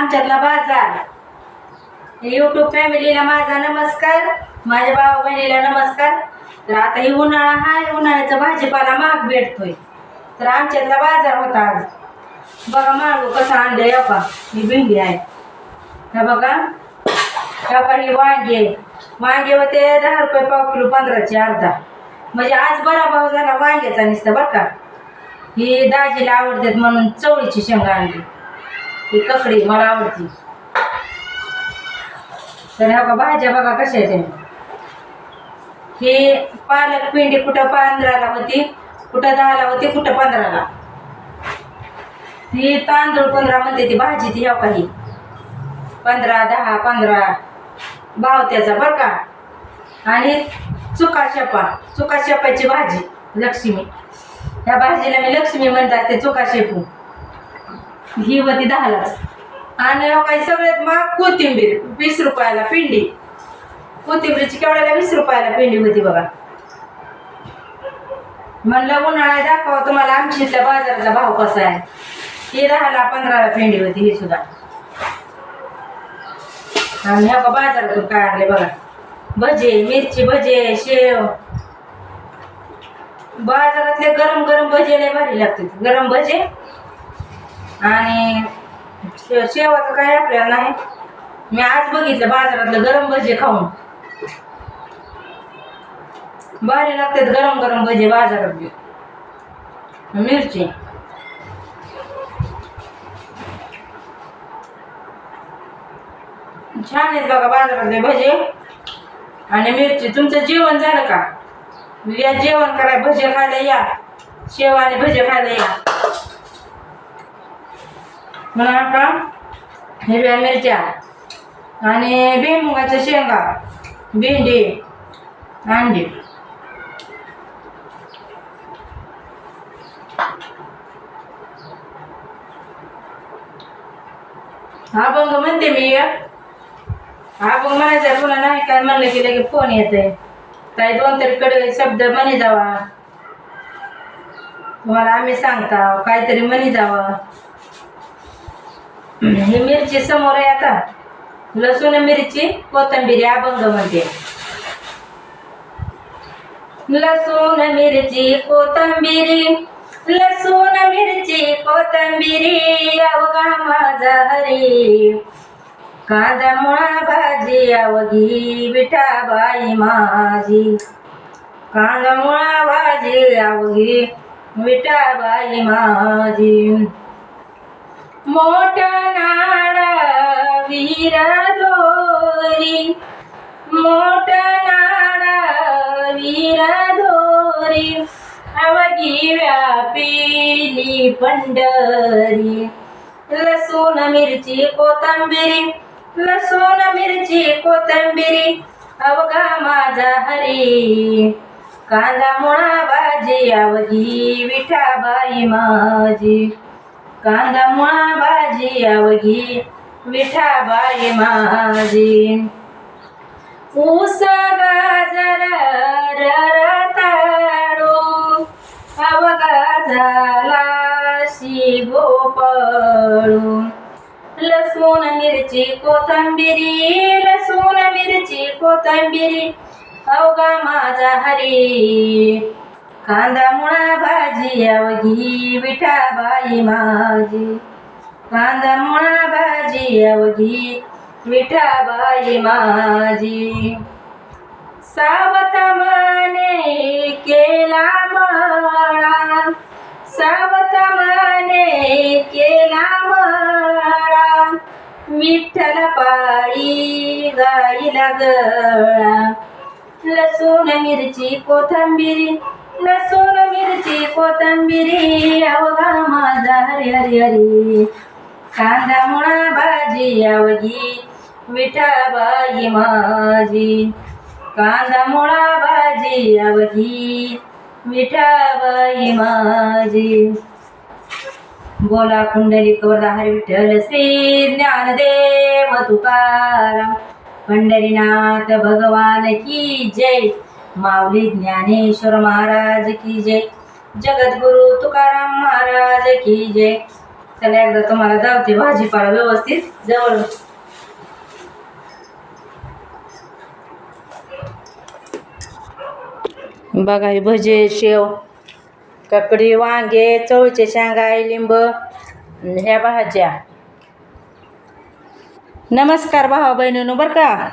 आमच्यातला बाजार. युट्यूब फॅमिलीला माझा नमस्कार माझ्या भावा बहिणीला नमस्कार. तर आता ही उन्हाळा हा उन्हाळ्याचा भाजीपाला महाग भेटतोय. तर आमच्यातला बाजार होता आज. बघा माळू कसं आणलं या का ही भेंडी आहे. हा बघा. हा का ही वांगे आहे. वांगे होते दहा रुपये पाव किलो पंधराचे अर्धा. म्हणजे आज बरा भाव झाला वांग्याचा निसतं बरं का. ही दाजीला आवडतात म्हणून चवळीची शेंगा आणली. ही ककडी मला आवडती. तर हा भाज्या बघा कशा आहेत ही पालक पिंडी कुठं पंधराला होती कुठं दहाला होती कुठं पंधराला. ती तांदूळ पंधरा म्हणते ती भाजी ती हो ह्या काही पंधरा दहा पंधरा. भाव त्याचा बरं का. आणि चुका शेपा चुका शेपाची भाजी लक्ष्मी. ह्या भाजीला मी लक्ष्मी म्हणतात ते चुका शेपू. ही होती दहालाच. आणि हो काही सगळ्यात महाग कोथिंबीर वीस रुपयाला पिंडी. कोथिंबीरची केवढ्याला वीस रुपयाला पिंडी होती बघा. म्हणलं उन्हाळा दाखवा तुम्हाला आमच्या इथल्या बाजाराचा भाव कसा आहे. ही दहाला पंधराला पिंडी होती ही सुद्धा. आणि ह्या बाजारातून काय आणले बघा. भजे मिरची भजे शेव. बाजारातले गरम गरम भजे लय भारी लागते गरम भजे आणि शे- शेवाचं काय आपल्याला नाही. मी आज बघितलं बाजारातलं गरम भजे खाऊन. भारी लागतात गरम गरम भजे बाजारातले मिरची. छान आहेत बघा बाजारातले भजे. आणि मिरची तुमचं जेवण झालं का? या जेवण करा भजे खायला या. शेव आणि भजे खायला या. मला का हिरव्या मिरच्या आणि भुईमुगाच्या शेंगा भेंडी अंडी. हा बंग म्हणते मी. हा मग म्हणायचं तुला नाही काय म्हणलं की लगे फोन येते काही दोन तरी कडे शब्द म्हणे जावा. तुम्हाला आम्ही सांगता काहीतरी म्हणी जावा. ही मिरची समोर आहे आता. लसूण मिरची कोथंबीर अभंग म्हणते लसूण मिरची कोथंबिरी. लसूण मिरची कोथंबिरी. अवघा माझा हरी. कांदा मुळा भाजी अवघी विठाबाई माझी. कांदा मुळा भाजी अवघी विठाबाई माझी. मोट नाडा वीर धोरी. मोट नाडा वीर धोरी. अवघी व्यापिली पंढरी. लसूण मिरची कोथंबिरी. लसूण मिरची कोथंबिरी. अवघा माझा हरी. कांदा मुळा भाजी अवघी विठाबाई माझी. कांदा मुळा भाजी अवघी विठाबाई माझी. ऊस गाजर ररताडू अवघा झाला शिगोपळू लसूण मिरची कोथंबिरी लसूण मिरची कोथंबिरी अवघा माझा हरी. कांदा मुळा भाजी अवघी विठाबाई माझी. कांदा मुळा भाजी अवघी विठाबाई माझी. सावत माने केला माळा. सावत माने केला माळा. विठ्ठल पायी गाईला गळा. लसूण मिरची कोथंबिरी लसूण मिरची कोथंबिरी अवघा माझा हरी हरी हरी कांदा मुळा भाजी अवघी विठाबाई माझी. कांदा मुळा भाजी अवघी विठाबाई माझी. बोला कुंडली कोरदा हरी विठ्ठल श्री ज्ञानदेव तुकाराम. पंढरीनाथ भगवान की जय. माऊली ज्ञानेश्वर महाराज की जय. जगद्गुरु तुकाराम महाराज की जय. चला एकदा तुम्हाला धावते भाजीपाला व्यवस्थित जवळ. बघा हे भजे शेव काकडी वांगे चवळीचे शेंगा लिंब ह्या भाज्या. नमस्कार भावा बहिणीनो बरं का?